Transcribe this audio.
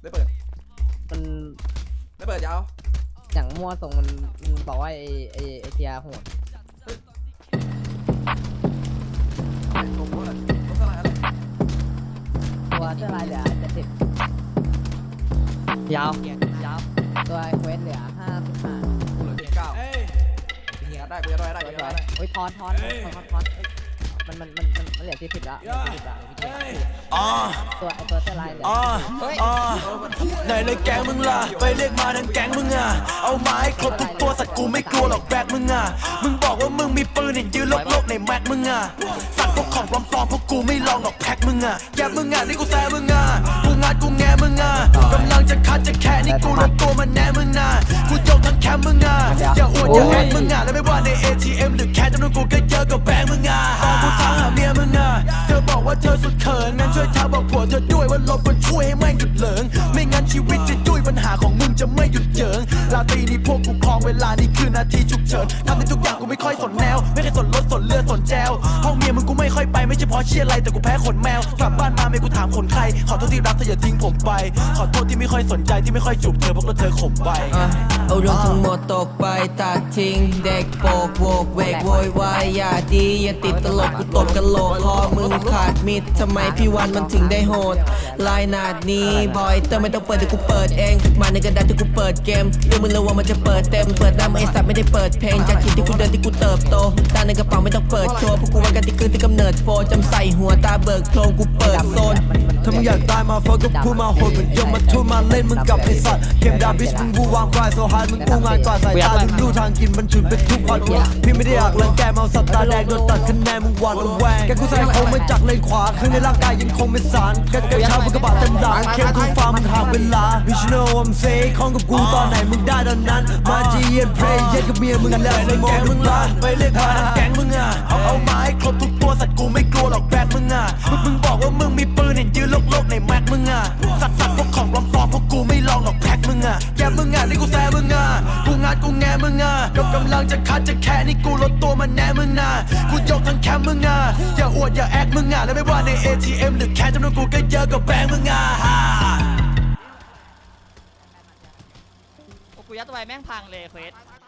ได้เปิด มันได้เปิดยาวอย่างมั่วทรงมันมันบอกว่าไอไอไอเทียโหดลงรถเลยรถเท่าไหร่อะไรตัวเสื้อลายเหลือเจ็ดสิบยาวยาวตัวเควสเหลือห้าสิบห้ากูเหลือเพียงเก้ากูยัดได้กูยัดได้ได้กูยัดได้ โอ้ยทอนทอนทอนทอนทอนเอ้ยมันมันมัน มันมันเหลือสี่สิบแล้วเหลือสี่สิบแล้วเมื่อกี้อ่าตัวไอตัวเสื้อลายเหลืออ่าเฮ้ยอ่าไหนเลยแก๊งมึงล่ะ ไปเรียกมาทั้งแก๊งมึงอะ เอาไม้ครบทุกตัวสัตว์กูไม่กลัวหรอกแบกมึงอะ มึงบอกว่ามึงมีปืนเนี่ยยืนโลกๆในแม็กมึงอะ สัตว์พวกของปลอมๆพวกกูไม่ลองหรอกแพ็กมึงอะแกมึงอะนี่กูแซ่มึงอะ กูงัดกูแงมึงอะกำลังจะคัดจะแค่นี่กูรวมตัวมาแน่มึงอะ กูยกทั้งแคมป์มึงอะ อย่าอวดอย่าแอคมึงอะแล้วไม่ว่า เธอบอกว่าเธอสุดเขินงั้นช่วยทักบอกผัวเธอด้วยว่าลบกันช่วยให้แม่งหยุดเหลิง ไม่งั้นชีวิตจะยุ่ยปัญหาของมึงจะไม่หยุดเยิงราตรีนี้พวกกูคลองเวลานี่คือนาทีฉุกเฉินทำในทุกอย่างกูไม่ค่อยสนแนว ไม่เคยสนรถสนเรือสนแจวห้องเมียมึงกูไม่ค่อยไปไม่ใช่เพราะเชียอะไรแต่กูแพ้ขนแมวกลับบ้านมาไม่กูถามคนใครขอโทษที่รักเธออย่าทิ้งผมไป ขอโทษที่ไม่ค่อยสนใจที่ไม่ค่อยจูบเธอเพราะเธอข่มไป เอาเรื่องทั้งหมดตกไปตัดทิ้ง เด็กโปกโวกเวกโวยวายอย่าดีอย่าติดตลกกูตบกะโหลกคอมึงขาดมิดทำไมพี่วันมันถึงได้โหดลายนาดนี้บอยเตอร์ไม่ต้องเปิดแต่กูเปิดเองมาในกระดาษที่กูเปิดเกมเรื่องมึงระวังมันจะเปิดเต็มเปิดดำไอสัตว์ไม่ได้เปิดเพลงจากที่ที่กูเดินที่กูเติบโตตาในกระเป๋าไม่ต้องเปิดโชว์พวกกูวันกันที่คืนที่กำเนิดโฟจำใส่หัวตาเบิกโครงกูเปิดโซ อยากตายมาฟังก็พูดมาโหดเหมือนยมมาทุ่มมาเล่นมึงกับไอสัตว์เกมดาบิสมึงบูวางกายโซฮาร์มึงกูงานกว่าสายตาถึงรู้ทางกินมันฉุนเป็นทุกวันพี่ไม่ได้อยากรังแกเมาสัตว์ตาแดงโดนตัดคะแนนมึงหวาดระแวงแกกูแซงโค้งมาจากเลนขวาข้างในร่างกายยังคงเป็นสารแกกระชากมึงกระบะเต็มหลังเข้มทุกฟ้ามันห่างเวลา Bitch you know I'm saying ของกับกูตอนไหนมึงได้ตอนนั้นมาจีเย็นเพลย์เย็นกับเมียมึงแล้วในแกงมึงละไปเรียกมาทั้งแก๊งมึงอะเอาเอาไม้ครบทุกตัวสัตว์กูไม่กลัวหรอก ลองหรอกแพ็กมึงอะแกมึงอะนี่กูแซ่มึงอะกูงัดกูแงมึงอะยกกำลังจะคัดจะแค่นี่กูลดตัวมาแน่มึงอะกูยกทั้งแคมมึงอะอย่าอวดอย่าแอคมึงอะแล้วไม่ว่าใน ATM หรือแค่จำนวนกูก็เยอะกว่าแบงค์มึงอะโอ้กูยัดตัวไปแม่งพังเลยเควส